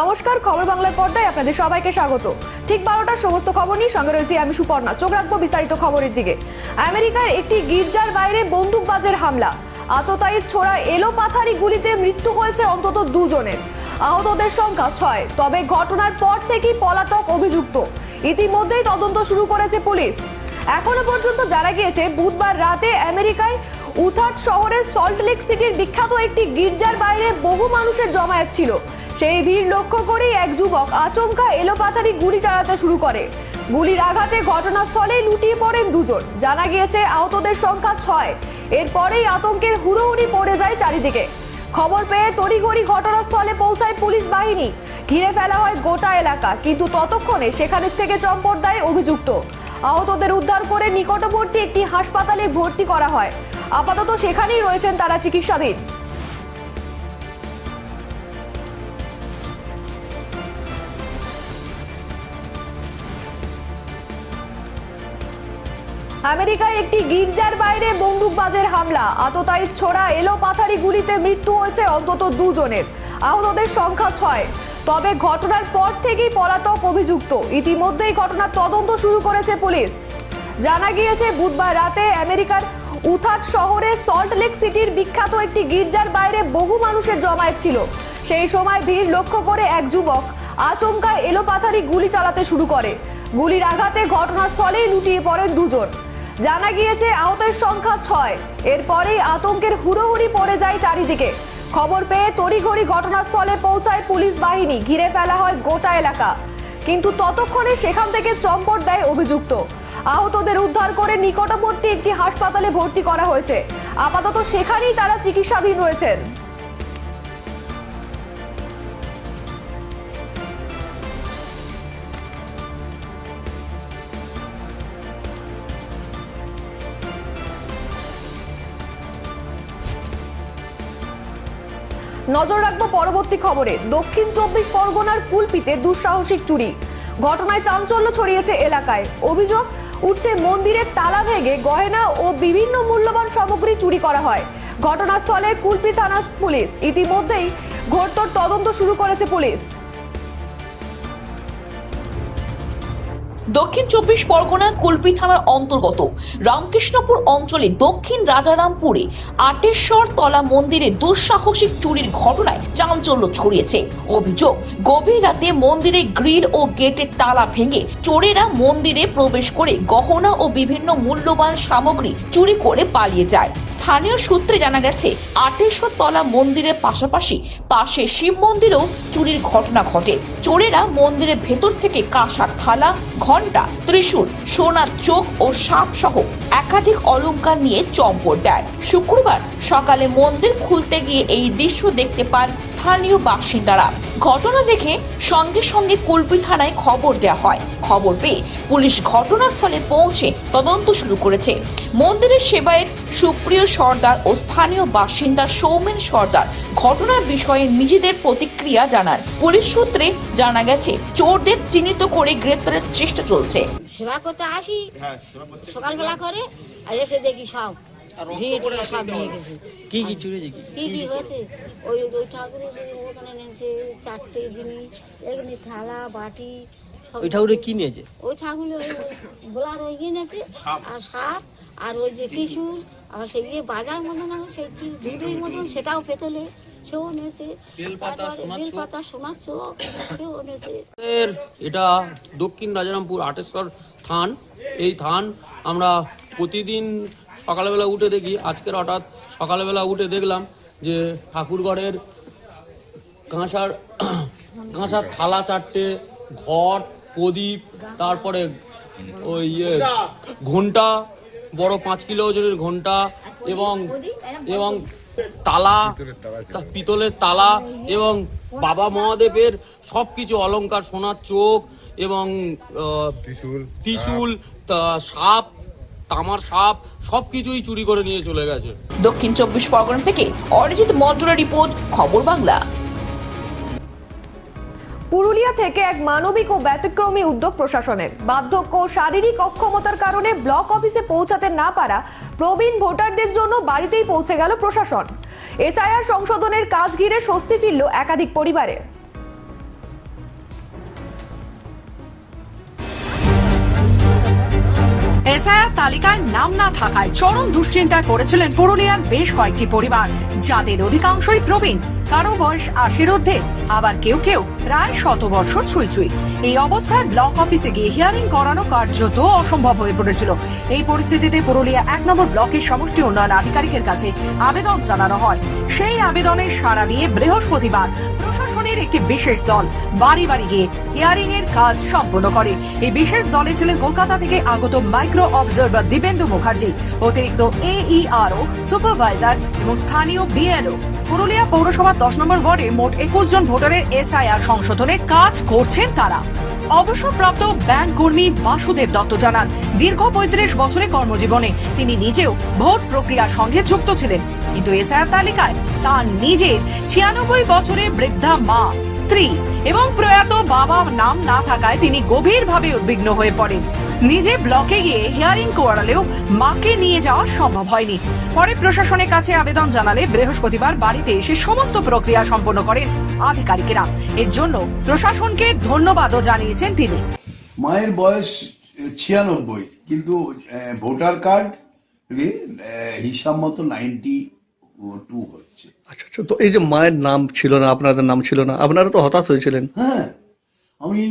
নমস্কার, খবর বাংলার পর্দায় আপনাদের সবাইকে স্বাগত। ঠিক বারোটার সমস্ত খবর নিয়ে সঙ্গে রয়েছি আমি সুপর্ণা। চোখ রাখব বিস্তারিত খবরের দিকে। আমেরিকার একটি গির্জার বাইরে বন্দুকবাজের হামলা। আততায়ীর ছোড়া এলো পাথারি গুলিতে মৃত্যু হয়েছে অন্তত দুজনের। আহতদের সংখ্যা ছয়। তবে ঘটনার পর থেকেই পলাতক অভিযুক্ত। ইতিমধ্যেই তদন্ত শুরু করেছে পুলিশ। এখনও পর্যন্ত জানা গিয়েছে, বুধবার রাতে আমেরিকায় উথাট শহরের সল্টলেক সিটির বিখ্যাত একটি গির্জার বাইরে বহু মানুষের জমায়েত ছিল। সেই ভিড় লক্ষ্য করেই এক যুবক আচমকা এলোপাথারি গুলি চালাতে শুরু করে। গুলির আঘাতে ঘটনাস্থলে লুটিয়ে পড়েন দুজন। জানা গিয়েছে, আহতদের সংখ্যা ছয়। এরপরেই আতঙ্কের হুড়োহুড়ি পড়ে যায় চারিদিকে। খবর পেয়ে তড়িঘড়ি ঘটনাস্থলে পৌঁছায় পুলিশ বাহিনী। ঘিরে ফেলা হয় গোটা এলাকা, কিন্তু ততক্ষণে সেখানে থেকে চম্পট দেয় অভিযুক্ত। আহতদের উদ্ধার করে নিকটবর্তী একটি হাসপাতালে ভর্তি করা হয়। আপাতত সেখানেই রয়েছেন তারা চিকিৎসাধীন। আমেরিকায় একটি গির্জার বাইরে বন্দুকবাজের হামলা। আততায়ীর ছোড়া এলো পাথারি গুলিতে মৃত্যু হয়েছে অন্তত দুজনের। আহতদের সংখ্যা ছয়। তবে ঘটনার পর থেকেই পলাতক অভিযুক্ত। ইতিমধ্যেই ঘটনার তদন্ত শুরু করেছে পুলিশ। জানা গিয়েছে, বুধবার রাতে আমেরিকার উথাট শহরে সল্টলেক সিটির বিখ্যাত একটি গির্জার বাইরে বহু মানুষের জমায়েত ছিল। সেই সময় ভিড় লক্ষ্য করে এক যুবক আচমকা এলোপাথারি গুলি চালাতে শুরু করে। গুলির আঘাতে ঘটনাস্থলেই লুটিয়ে পড়েন দুজন। জানা গিয়েছে আহতের সংখ্যা ছয়। এরপরেই আতঙ্কের হুড়োহুড়ি পড়ে যায় চারিদিকে। খবর পেয়ে তড়িঘড়ি ঘটনাস্থলে পৌঁছায় পুলিশ বাহিনী। ঘিরে ফেলা হয় গোটা এলাকা। কিন্তু ততক্ষণে সেখান থেকে চম্পট দেয় অভিযুক্ত। আহতদের উদ্ধার করে নিকটবর্তী একটি হাসপাতালে ভর্তি করা হয়েছে। আপাতত সেখানেই তারা চিকিৎসাধীন রয়েছেন। নজর রাখব পরবর্তী খবরে। দক্ষিণ চব্বিশ পরগনার কুলপিতে দুঃসাহসিক চুরি। ঘটনায় চাঞ্চল্য ছড়িয়েছে এলাকায়। অভিযোগ, উঠছে মন্দিরের তালা ভেঙে গয়না ও বিভিন্ন মূল্যবান সামগ্রী চুরি করা হয়। ঘটনাস্থলে কুলপি থানা পুলিশ। ইতিমধ্যেই ঘোরতর তদন্ত শুরু করেছে পুলিশ। দক্ষিণ চব্বিশ পরগনা কুলপি থানার অন্তর্গত রামকৃষ্ণপুর অঞ্চলে দক্ষিণ রাজারামপুরে আটেশ্বর তলা মন্দিরে দুঃসাহসিক চুরির ঘটনায় চাঞ্চল্য ছড়িয়েছে। অভিযোগ, গভীর রাতে মন্দিরে গ্রিল ও গেটের তালা ভেঙে চোরেরা মন্দিরে প্রবেশ করে গহনা ও বিভিন্ন মূল্যবান সামগ্রী চুরি করে পালিয়ে যায়। স্থানীয় সূত্রে জানা গেছে, আটেশ্বর তলা মন্দিরের পাশাপাশি পাশে শিব মন্দিরেও চুরির ঘটনা ঘটে। চোরেরা মন্দিরের ভেতর থেকে কাঁসার থালা ঘণ্টা। ত্রিশূল, সোনার চোখ ও সাপ সহ একাধিক অলঙ্কার নিয়ে চম্পট দেয়। শুক্রবার সকালে মন্দির খুলতে গিয়ে এই দৃশ্য দেখতে পান স্থানীয় বাসিন্দারা। ঘটনা দেখে সঙ্গে সঙ্গে কুলপি থানায় খবর দেওয়া হয়। খবর পেয়ে পুলিশ ঘটনাস্থলে পৌঁছে তদন্ত শুরু করেছে। মন্দিরের সেবায়েত সুপ্রিয় সর্দার ও স্থানীয় বাসিন্দা সৌমেন সর্দার ঘটনার বিষয়ে নিজেদের প্রতিক্রিয়া জানান। পুলিশ সূত্রে জানা গেছে চোরদের চিহ্নিত করে গ্রেপ্তারের চেষ্টা চলছে। সেবা করতে আসি। সকালবেলা করে আর এসে দেখি সব। কি কি চুরি কি? কি কি হয়েছে? ওই ওই ঠাকুরের ওখানে নিয়েছে চারটে জিনিস এখানে থালা বাটি সব ওই ঠাকুরে কি নিয়েছে? ওই ঠাকুর ওই বোলার ওই কিনেছে আর সাপ আর ওই যে ত্রিশূল আর সেই যে বাজার মতন আছে সেই দুটোই মতন সেটাও পেতলে সেও নিয়েছে। বেলপাতা সোনার চোখ সেও নিয়েছে। এর এটা দক্ষিণ রাজারামপুর আটেশ্বর থান। এই থান আমরা প্রতিদিন সকালবেলা উঠে দেখি আজকের হঠাৎ সকালবেলা উঠে দেখলাম যে ঠাকুরঘরের কাঁসার কাঁসার থালা চারটে ঘট প্রদীপ তারপরে ওই ইয়ে ঘণ্টা বড় পাঁচ কিলো ওজনের ঘণ্টা এবং এবং তালা পিতলের তালা এবং বাবা মহাদেবের সব কিছু অলংকার সোনার চোখ এবং ত্রিশূল তা- সাপ তামার সাপ সব কিছুই চুরি করে নিয়ে চলে গেছে। দক্ষিণ চব্বিশ পরগনা থেকে অরিজিৎ মন্ডলের রিপোর্ট খবর বাংলা। পুরুলিয়া থেকে এক মানবিক ও ব্যতিক্রমী উদ্যোগ প্রশাসনের। বার্ধক্য ও শারীরিক অক্ষমতার কারণে ব্লক অফিসে পৌঁছাতে না পারা প্রবীণ ভোটারদের জন্য বাড়িতেই পৌঁছে গেল প্রশাসন। এসআইআর সংশোধনের কাজ ঘিরে স্বস্তি ফিরল একাধিক পরিবারে। এসআইআর তালিকায় নাম না থাকায় চরম দুশ্চিন্তায় পড়েছিলেন পুরুলিয়ার বেশ কয়েকটি পরিবার। যাদের অধিকাংশই প্রবীণ। কারও বয়স আশির ঊর্ধ্বে, আবার কেউ কেউ প্রায় শত বর্ষ ছুঁই ছুঁই এই অবস্থায় ব্লক অফিসে গিয়ে হিয়ারিং করানো কার্যত অসম্ভব হয়ে পড়েছিল। এই পরিস্থিতিতে পুরুলিয়া এক নম্বর ব্লকের সমষ্টি উন্নয়ন আধিকারিকের কাছে আবেদন জানানো হয়। সেই আবেদনের সাড়া দিয়ে বৃহস্পতিবার প্রশাসনের একটি বিশেষ দল বাড়ি বাড়ি গিয়ে হিয়ারিং এর কাজ সম্পন্ন করে। এই বিশেষ দলে ছিলেন কলকাতা থেকে আগত মাইক্রো অবজারভার দিবেন্দু মুখার্জি, অতিরিক্ত এইআরও সুপারভাইজার এবং স্থানীয় বিএলও পুরুলিয়া পৌরসভার দশ নম্বর ওয়ার্ডে মোট একুশ জন ভোটারের এসআইআর সংশোধনে কাজ করছেন তারা। অবসরপ্রাপ্ত ব্যাংক কর্মী বাসুদেব দত্ত জানান, দীর্ঘ পঁয়ত্রিশ বছরে কর্মজীবনে তিনি নিজেও ভোট প্রক্রিয়ার সঙ্গে যুক্ত ছিলেন। কিন্তু এসআইআর তালিকায় তার নিজের ছিয়ানব্বই বছরের বৃদ্ধা মা স্ত্রী এবং প্রয়াত বাবা নাম না থাকায় তিনি গভীরভাবে উদ্বিগ্ন হয়ে পড়েন। নিজে ব্লকে গিয়ে হিয়ারিং করালেও মাকে নিয়ে যাওয়া সম্ভব হয়নি। পরে প্রশাসনের কাছে আবেদন জানালে বৃহস্পতিবার বাড়িতে এসে সমস্ত প্রক্রিয়া সম্পন্ন করেন আধিকারিকেরা। এর জন্য প্রশাসনকে ধন্যবাদও জানিয়েছেন তিনি। মায়ের বয়স ছিয়ানব্বই, কিন্তু ভোটার কার্ড হিসাব মতো নাইনটি টু হচ্ছে। আচ্ছা আচ্ছা তো এই যে মায়ের নাম ছিল না আপনাদের নাম ছিল না আপনারা তো হতাশ হয়েছিলেন। হ্যাঁ আমি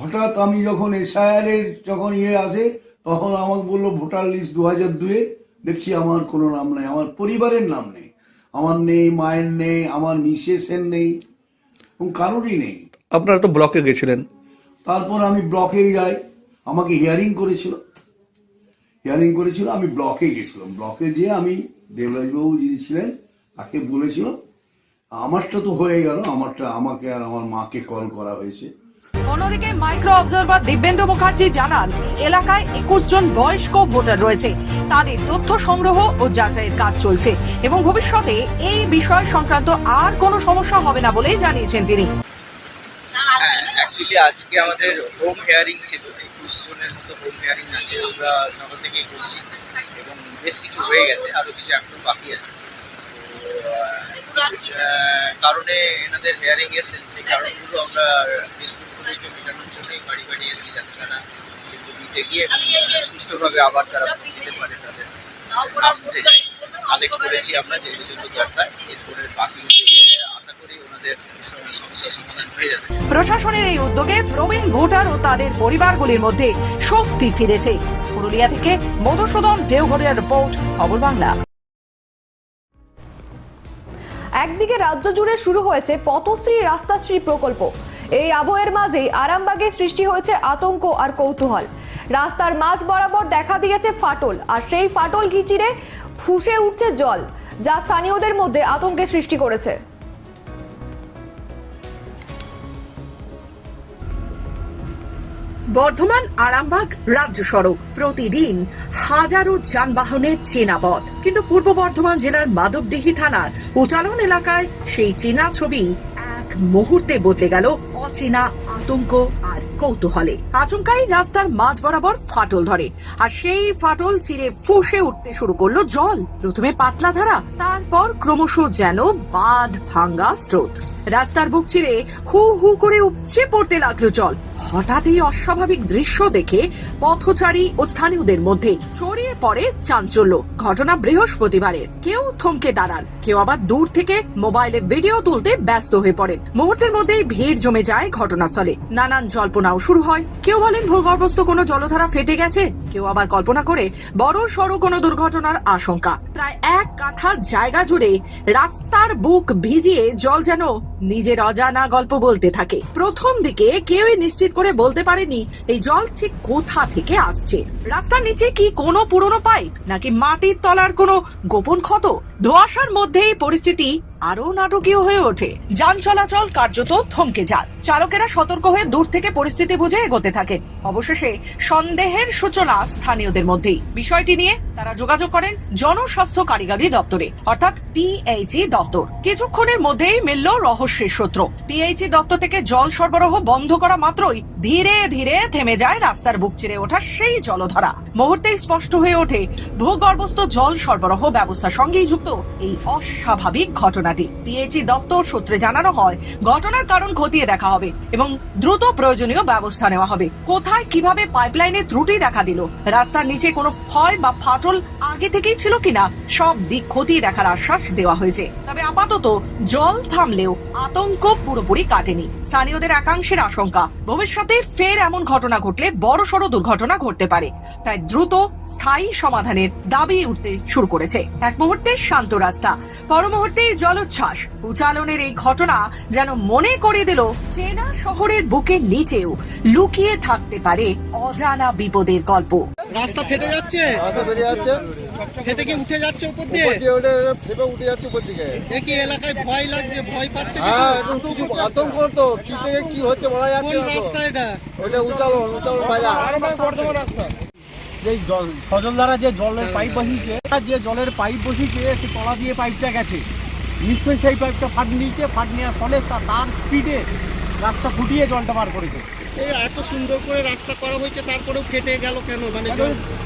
হঠাৎ আমি যখন এসআইআর এর যখন ইয়ে আসে তখন আমাকে বলল ভোটার লিস্ট দু হাজার দুয়ে দেখছি আমার কোনো নাম নেই আমার পরিবারের নাম নেই আমার নেই মায়ের নেই আমার মিসেসের নেই এবং কারোরই নেই। আপনারা তো ব্লকে গেছিলেন। তারপর আমি ব্লকে যাই আমাকে হিয়ারিং করেছিল হিয়ারিং করেছিল আমি ব্লকে গেছিলাম। ব্লকে যেয়ে আমি দেবরাজবাবু যিনি ছিলেন তাকে বলেছিল আমারটা তো হয়ে গেল আমারটা আমাকে আর আমার মাকে কল করা হয়েছে। অন্যদিকে মাইক্রো অবজারভার দিব্যেন্দু মুখার্জি জানান এলাকায় একুশ জন বয়স্ক ভোটার রয়েছে। তাদের তথ্য সংগ্রহ ও যাচাইয়ের কাজ চলছে এবং ভবিষ্যতে এই বিষয় সংক্রান্ত আর কোনো সমস্যা হবে না বলেই জানিয়েছেন তিনি। অ্যাকচুয়ালি আজকে আমাদের হোম হেয়ারিং ছিল একুশ জনের মতো হোম হেয়ারিং আছে আমরা সকাল থেকেই করছি বেশ কিছু হয়ে গেছে আরও কিছু একদম বাকি আছে। কারণে এনাদের হেয়ারিং এসছেন সেই কারণগুলো আমরা ডিসপুটগুলোকে মেটানোর জন্যই বাড়ি বাড়ি এসেছি, যাতে তারা সেগুলো গিয়ে সুষ্ঠুভাবে আবার তারা দিতে পারে তাদের নাম উঠে যায় কালেক্ট করেছি আমরা যেগুলো যেগুলো দরকার। এরপরে বাকি আশা করি ওনাদের সমস্যার সমাধান হয়ে যাবে। প্রশাসনের এই উদ্যোগে প্রবীণ ভোটার ও তাদের পরিবারগুলির মধ্যে শক্তি ফিরেছে। পুরুলিয়া থেকে মধুসূদন দেওঘরের রিপোর্ট, খবর বাংলা। একদিকে রাজ্য জুড়ে শুরু হয়েছে পথশ্রী, রাস্তাশ্রী প্রকল্প। এই আবহের মাঝেই আরামবাগে সৃষ্টি হয়েছে আতঙ্ক আর কৌতূহল। রাস্তার মাঝ বরাবর দেখা দিয়েছে ফাটল, আর সেই ফাটল ঘিচিরে ফুসে উঠছে জল, যা স্থানীয়দের মধ্যে আতঙ্কের সৃষ্টি করেছে। বর্ধমান, আরামবাগ রাজ্য সড়ক। প্রতিদিন হাজারো যানবাহনের চেনা পথ কিন্তু পূর্ব বর্ধমান জেলার মাধবডিহি থানার উচালন এলাকায় সেই চেনা ছবি এক মুহূর্তে বদলে গেল অচেনা আতঙ্ক আর কৌতূহলে। আচমকাই রাস্তার মাঝ বরাবর ফাটল ধরে। আর সেই ফাটল চিরে ফুসে উঠতে শুরু করল জল। প্রথমে পাতলা ধারা, তারপর ক্রমশ যেন বাঁধ ভাঙ্গা স্রোত। রাস্তার বুক চিরে হু হু করে উপচে পড়তে লাগল জল। হঠাৎ এই অস্বাভাবিক দৃশ্য দেখে পথচারী ও স্থানীয়দের মধ্যে ছড়িয়ে পড়ে চাঞ্চল্য। ঘটনা বৃহস্পতিবারের। কেউ থমকে দাঁড়ান। কেউ আবার দূর থেকে মোবাইলে ভিডিও তুলতে ব্যস্ত হয়ে পড়েন। মুহূর্তের মধ্যেই ভিড় জমে যায় ঘটনাস্থলে। নানান জল্পনাও শুরু হয়। কেউ বলেন ভূগর্ভস্থ কোনো জলধারা ফেটে গেছে, কেউ আবার কল্পনা করে বড় সড়ো কোনো দুর্ঘটনার আশঙ্কা। প্রায় এক কাঠা জায়গা জুড়ে রাস্তার বুক ভিজিয়ে জল যেন নিজের অজানা গল্প বলতে থাকে। প্রথম দিকে কেউই নিশ্চিত করে বলতে পারেনি এই জল ঠিক কোথা থেকে আসছে। রাস্তার নিচে কি কোনো পুরনো পাইপ, নাকি মাটির তলার কোনো গোপন ক্ষত? ধোয়াশার মধ্যেই পরিস্থিতি আরও নাটকীয় হয়ে ওঠে। যান চলাচল কার্যত থমকে যান। চালকেরা সতর্ক হয়ে দূর থেকে পরিস্থিতি বুঝে এগোতে থাকেন। অবশেষে সন্দেহের সূচনা স্থানীয়দের মধ্যেই। বিষয়টি নিয়ে তারা যোগাযোগ করেন জনস্বাস্থ্য কারিগরি দপ্তরে, অর্থাৎ পিএইচি দপ্তর। কিছুক্ষণের মধ্যেই মিলল রহস্যের সূত্র। পিএইচই দপ্তর থেকে জল সরবরাহ বন্ধ করা মাত্রই ধীরে ধীরে থেমে যায় রাস্তার বুক চিরে ওঠা সেই জলধারা। মুহূর্তেই স্পষ্ট হয়ে ওঠে ভূগর্ভস্থ জল সরবরাহ ব্যবস্থার সঙ্গেই যুক্ত এই অস্বাভাবিক ঘটনাটি। পিএইচই দপ্তর সূত্রে জানানো হয়, ঘটনার কারণ খতিয়ে দেখা হবে এবং দ্রুত প্রয়োজনীয় ব্যবস্থা নেওয়া হবে। কোথায় কোথায় কীভাবে পাইপলাইনে ত্রুটি দেখা দিল? রাস্তার নিচে কোনো ক্ষয় বা ফাটল আগে থেকেই ছিল কিনা? সব দিক খতিয়ে দেখার আশ্বাস দেওয়া হয়েছে। তবে আপাতত জল থামলেও আতঙ্ক পুরোপুরি কাটেনি। স্থানীয়দের একাংশের আশঙ্কা, ভবিষ্যতে ফের এমন ঘটনা ঘটলে বড়সড় দুর্ঘটনা ঘটতে পারে। তাই দ্রুত স্থায়ী সমাধানের দাবি উঠতে শুরু করেছে। এক মুহূর্তে শান্ত রাস্তা, পর মুহূর্তেই জলোচ্ছ্বাস। উচালনের এই ঘটনা যেন মনে করে দিল চেনা শহরের বুকের নিচেও। লুকিয়ে থাকতে পারে অজানা বিপদের গল্প। রাস্তা ফেটে যাচ্ছে? রাস্তা বেরিয়ে যাচ্ছে। ফেটে কি উঠে যাচ্ছে উপর দিয়ে? দিয়ে উঠে যাচ্ছে উপর দিকে। দেখি এলাকায় ভয় লাগছে ভয় পাচ্ছে হ্যাঁ কিছু আতঙ্ক তো। কি থেকে কি হচ্ছে বলা যাচ্ছে কোন রাস্তা এটা? ওটা উচালন উচালন বাজার। বর্ধমান রাস্তা। যে জল- সজল যে জলের পাইপ বসিয়েছে যে জলের পাইপ বসিয়েছে সে তলা দিয়ে পাইপটা গেছে। নিশ্চয়ই সেই পাইপটা ফাট নিয়েছে ফাট নেওয়ার ফলে তার স্পিডে রাস্তা ফুটিয়ে জলটা বার করেছে। এই এত সুন্দর করে রাস্তা করা হয়েছে তারপরেও ফেটে গেল কেন? মানে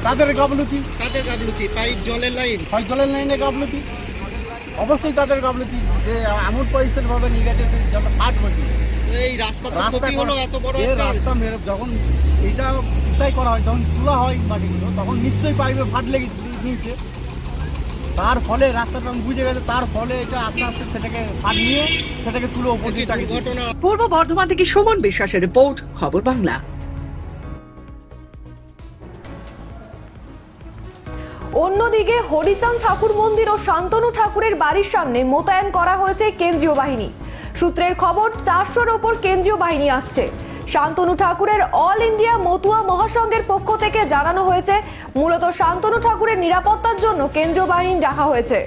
তাদের গাফলতি। কাদের গাবলুকি পাইপ জলের লাইন? হয় জলের লাইনে গাফলতি। অবশ্যই তাদের গাফলতি যে এমন পরিস্থিতি ভাবে নিয়ে গেছে যে জলটা ফাট বসিয়ে এই রাস্তা তো ক্ষতি হলো এত বড় একটা রাস্তা মেরে যখন এটা পিসাই করা হয় যখন তোলা হয় মাটিগুলো তখন নিশ্চয়ই পাইপে ফাট লেগে নিয়েছে। তার ফলে রাস্তাটা বুঝে গেছে তার ফলে এটা আস্তে আস্তে সেটাকে ফাট নিয়ে সেটাকে তুলে ওপর দিয়ে পূর্ব বর্ধমান থেকে সুমন বিশ্বাসের রিপোর্ট খবর বাংলা। অন্যদিকে হরিচাঁদ ঠাকুর মন্দির ও শান্তনু ঠাকুরের বাড়ির সামনে মোতায়েন করা হয়েছে কেন্দ্রীয় বাহিনী। সূত্রের খবর চারশোর ওপর কেন্দ্রীয় বাহিনী আসছে। শান্তনু ঠাকুরের অল ইন্ডিয়া মতুয়া মহাসংঘের পক্ষ থেকে জানানো হয়েছে, মূলত শান্তনু ঠাকুরের নিরাপত্তার জন্য কেন্দ্রীয় বাহিনী ডাকা হয়েছে।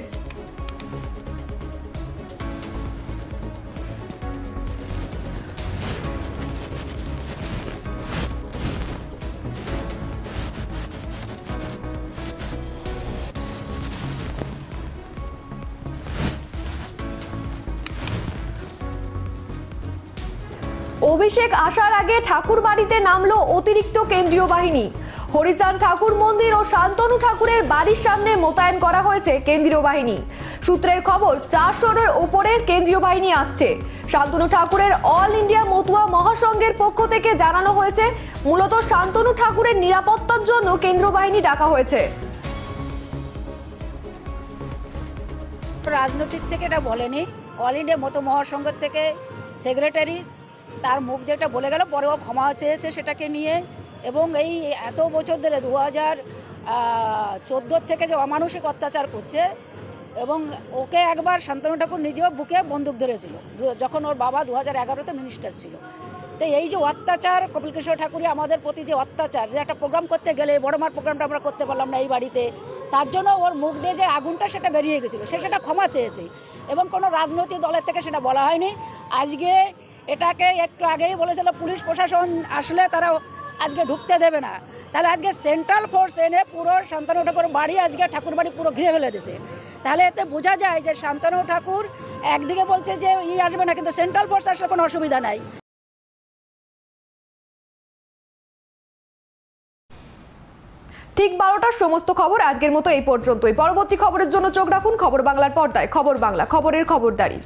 অভিষেক আসার আগে ঠাকুর বাড়িতে নামলো অতিরিক্ত কেন্দ্রীয় বাহিনী। হরিচাঁদ ঠাকুর মন্দির ও শান্তনু ঠাকুরের বাড়ির সামনে মোতায়েন করা হয়েছে কেন্দ্রীয় বাহিনী। সূত্রের খবর চারশোর ওপরের কেন্দ্রীয় বাহিনী আসছে। শান্তনু ঠাকুরের অল ইন্ডিয়া মতুয়া মহাসংঘের পক্ষ থেকে জানানো হয়েছে, মূলত শান্তনু ঠাকুরের নিরাপত্তার জন্য কেন্দ্র বাহিনী ডাকা হয়েছে। রাজনৈতিক থেকে এটা বলেনি। অল ইন্ডিয়া মতো মহাসংঘের থেকে সেক্রেটারি তার মুখ দিয়ে বলে গেল পরেও ক্ষমা চেয়েছে সেটাকে নিয়ে এবং এই এত বছর ধরে দু হাজার চোদ্দোর থেকে যে অমানসিক অত্যাচার করছে এবং ওকে একবার শান্তনু ঠাকুর নিজেও বুকে বন্দুক ধরেছিল যখন ওর বাবা দু হাজার এগারোতে মিনিস্টার ছিল। তো এই যে অত্যাচার, কপিল কিশোর ঠাকুরই আমাদের প্রতি যে অত্যাচার, যে একটা প্রোগ্রাম করতে গেলে, বড় মার প্রোগ্রামটা আমরা করতে পারলাম না এই বাড়িতে, তার জন্য ওর মুখ দিয়ে যে আগুনটা সেটা বেরিয়ে গেছিল, সে সেটা ক্ষমা চেয়েছে। এবং কোনো রাজনৈতিক দলের থেকে সেটা বলা হয়নি। আজকে এটাকে একটু আগেই বলেছিল পুলিশ প্রশাসন, আসলে তারা আজকে ঢুকতে দেবে না। তাহলে আজকে সেন্ট্রাল ফোর্স এনে পুরো শান্তনু ঠাকুর বাড়ি আজকে ঠাকুর বাড়ি পুরো ঘিরে ফেলে দিয়েছে। তাহলে এতে বোঝা যায় যে শান্তনু ঠাকুর একদিকে বলছে যে ই আসবে না, কিন্তু সেন্ট্রাল ফোর্স আসলে কোনো অসুবিধা নাই। ঠিক বারোটার সমস্ত খবর আজকের মতো এই পর্যন্তই। পরবর্তী খবরের জন্য চোখ রাখুন খবর বাংলার পর্দায়। খবর বাংলা, খবরের খবরদারি।